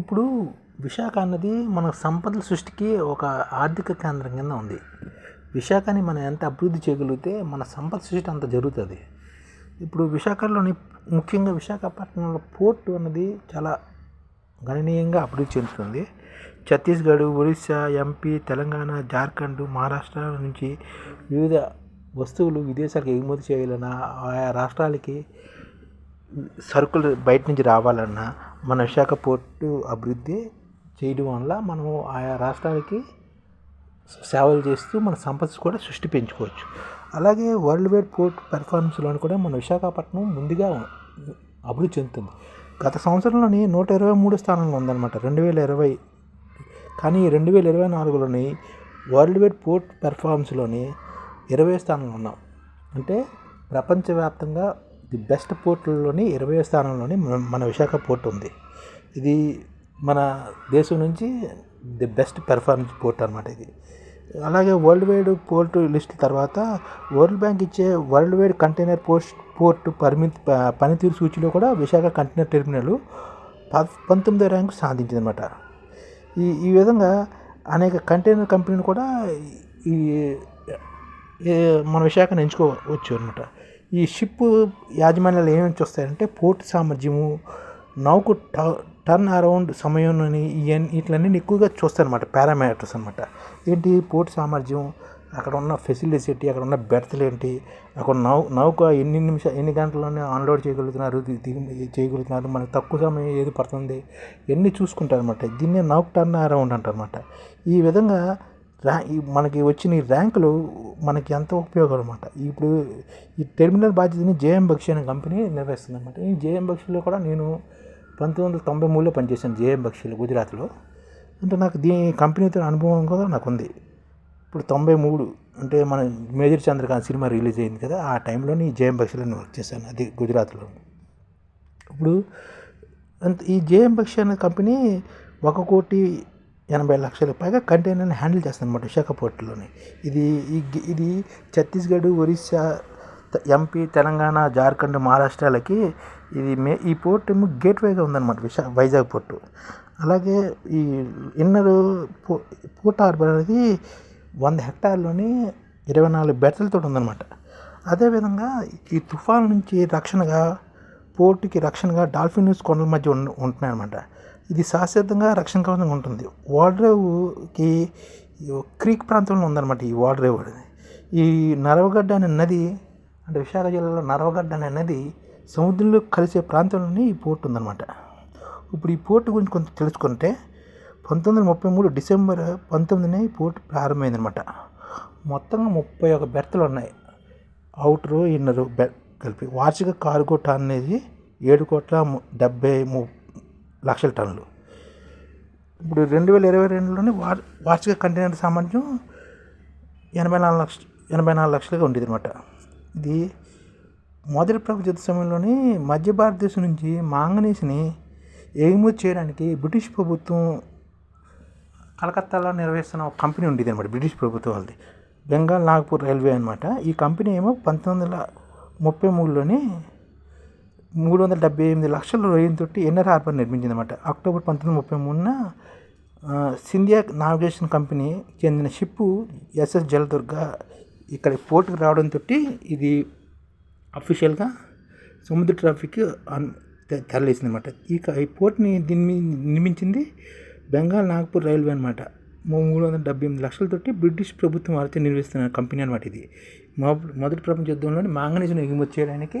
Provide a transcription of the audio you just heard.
ఇప్పుడు విశాఖ అన్నది మన సంపదల సృష్టికి ఒక ఆర్థిక కేంద్రం కింద ఉంది. విశాఖని మనం ఎంత అభివృద్ధి చేయగలిగితే మన సంపద సృష్టి అంత జరుగుతుంది. ఇప్పుడు విశాఖలోని ముఖ్యంగా విశాఖపట్నంలో పోర్టు అన్నది చాలా గణనీయంగా అభివృద్ధి చెందుతుంది. ఛత్తీస్గఢ్ ఒడిశా ఎంపీ తెలంగాణ జార్ఖండ్ మహారాష్ట్ర నుంచి వివిధ వస్తువులు విదేశాలకు ఎగుమతి చేయాలన్నా ఆయా రాష్ట్రాలకి సరుకులు బయట నుంచి రావాలన్నా మన విశాఖ పోర్టు అభివృద్ధి చేయడం వల్ల మనము ఆయా రాష్ట్రాలకి సేవలు చేస్తూ మన సంపద కూడా సృష్టి పెంచుకోవచ్చు. అలాగే వరల్డ్ వైడ్ పోర్ట్ పెర్ఫార్మెన్స్లో కూడా మన విశాఖపట్నం ముందుగా అభివృద్ధి చెందుతుంది. గత సంవత్సరంలోని నూట ఇరవై మూడు స్థానంలో ఉందన్నమాట రెండు వేల ఇరవై. కానీ రెండు వేల ఇరవై నాలుగులోని వరల్డ్ వైడ్ పోర్ట్ పెర్ఫార్మెన్స్లోని ఇరవై స్థానంలో ఉన్నాం. అంటే ప్రపంచవ్యాప్తంగా ది బెస్ట్ పోర్టుల్లోని ఇరవై స్థానంలోని మన మన విశాఖ పోర్ట్ ఉంది. ఇది మన దేశం నుంచి ది బెస్ట్ పెర్ఫార్మెన్స్ పోర్ట్ అనమాట ఇది. అలాగే వరల్డ్ వైడ్ పోర్ట్ లిస్ట్ తర్వాత వరల్డ్ బ్యాంక్ ఇచ్చే world wide container post port పరిమితి పనితీరు సూచిలో కూడా విశాఖ కంటైనర్ టెర్మినల్ పంతొమ్మిదో ర్యాంకు సాధించింది అనమాట ఈ ఈ విధంగా అనేక కంటైనర్ కంపెనీలు కూడా ఈ మన విశాఖను ఎంచుకోవచ్చు అనమాట ఈ షిప్ యాజమాన్యాలు ఏమేమి చూస్తాయంటే పోర్టు సామర్థ్యము నౌకు ట టర్న్ అరౌండ్ సమయం ఇవన్నీ వీటిలన్నీ ఎక్కువగా చూస్తారనమాట పారామీటర్స్ అనమాట ఏంటి? పోర్ట్ సామర్థ్యం అక్కడ ఉన్న ఫెసిలిటీస్ ఏంటి? అక్కడ ఉన్న బెర్త్లు ఏంటి? అక్కడ నౌ నౌక ఎన్ని నిమిషాలు ఎన్ని గంటల్లోనే ఆన్లోడ్ చేయగలుగుతున్నారు చేయగలుగుతున్నారు మనకు తక్కువ సమయం ఏది పడుతుంది? ఇవన్నీ చూసుకుంటారనమాట దీన్నే నౌక్ టర్న్ అరౌండ్ అంటారనమాట ఈ విధంగా ర్యా మనకి వచ్చిన ఈ ర్యాంకులు మనకి ఎంతో ఉపయోగం అనమాట ఇప్పుడు ఈ టెర్మినల్ బాధ్యతని జేఎం బక్షి అనే కంపెనీ నిర్వహిస్తుంది అనమాట ఈ జేఎం బక్షిలో కూడా నేను పంతొమ్మిది వందల తొంభై మూడులో పనిచేశాను జేఎం బక్షిలో గుజరాత్లో. అంటే నాకు దీని కంపెనీతో అనుభవం కూడా నాకు ఉంది. ఇప్పుడు తొంభై మూడు అంటే మన మేజర్ చంద్రకాంత్ సినిమా రిలీజ్ అయింది కదా ఆ టైంలోని జేఎం బక్షిలో నేను వర్క్ చేశాను అది గుజరాత్లో. ఇప్పుడు ఈ జేఎం బక్షి అనే కంపెనీ ఒక కోటి ఎనభై లక్షల పైగా కంటైనర్ని హ్యాండిల్ చేస్తుంది అనమాట విశాఖ ఇది ఇది ఛత్తీస్గఢ్ ఒరిస్సా ఎంపీ తెలంగాణ జార్ఖండ్ మహారాష్ట్రాలకి ఇది మే ఈ పోర్ట్ ఏమో గేట్వేగా ఉందన్నమాట విశా వైజాగ్ పోర్టు. అలాగే ఈ ఇన్నర్ పో పోర్ట్ హార్బర్ అనేది వంద హెక్టార్లోని ఇరవై నాలుగు బెర్తలతో ఉందన్నమాట. అదేవిధంగా ఈ తుఫాన్ నుంచి రక్షణగా పోర్టుకి రక్షణగా డాల్ఫిన్స్ కొండల మధ్య ఉంటున్నాయి అనమాట ఇది శాశ్వతంగా రక్షణ కవచంగా ఉంటుంది. వాడ్రేవ్కి క్రీక్ ప్రాంతంలో ఉందన్నమాట ఈ వాడ్రేవ్ అనేది. ఈ నరవగడ్డ అనే నది అంటే విశాఖ జిల్లాలో నరవగడ్డ అనే నది సముద్రంలో కలిసే ప్రాంతంలోనే ఈ పోర్ట్ ఉందన్నమాట. ఇప్పుడు ఈ పోర్ట్ గురించి కొంచెం తెలుసుకుంటే పంతొమ్మిది వందల ముప్పై మూడు డిసెంబర్ పంతొమ్మిదినే ఈ పోర్ట్ ప్రారంభమైందనమాట మొత్తంగా ముప్పై ఒక బెర్తలు ఉన్నాయి. అవుటరు ఇన్నరు బె కలిపి వార్షిక కార్గో టన్ అనేది ఏడు కోట్ల డెబ్బై లక్షల టన్నులు. ఇప్పుడు రెండు వేల ఇరవై రెండులోనే వార్ వార్షిక కంటైనర్ సామర్థ్యం ఎనభై నాలుగు లక్ష ఎనభై నాలుగు లక్షలుగా ఉండేది అనమాట ఇది మొదటి ప్రపంచ యుద్ధ సమయంలోని మధ్య భారతదేశం నుంచి మాంగనీస్ని ఎగుమతి చేయడానికి బ్రిటిష్ ప్రభుత్వం కలకత్తాలో నిర్వహిస్తున్న ఒక కంపెనీ ఉండేది అనమాట బ్రిటిష్ ప్రభుత్వం వాళ్ళది. బెంగాల్ నాగపూర్ రైల్వే అనమాట ఈ కంపెనీ ఏమో పంతొమ్మిది వందల ముప్పై మూడులోని మూడు వందల డెబ్బై ఎనిమిది లక్షల రొయ్యంతో ఎన్ఆర్ హార్బర్ నిర్మించింది అనమాట అక్టోబర్ పంతొమ్మిది ముప్పై మూడున సింధియా నావిగేషన్ కంపెనీ చెందిన షిప్ ఎస్ఎస్ జలదుర్గ ఇక్కడ పోర్టుకు రావడంతో ఇది అఫీషియల్గా సముద్ర ట్రాఫిక్ తరలేసింది అనమాట ఇక ఈ పోర్ట్ని దీన్ని నిర్మించింది బెంగాల్ నాగపూర్ రైల్వే అనమాట మూడు వందల డెబ్బై ఎనిమిది లక్షలతోటి బ్రిటిష్ ప్రభుత్వం వారితో నిర్వహిస్తున్న కంపెనీ అనమాట ఇది. మొదటి ప్రపంచ యుద్ధంలోని మాంగనీస్ను ఎగుమతి చేయడానికి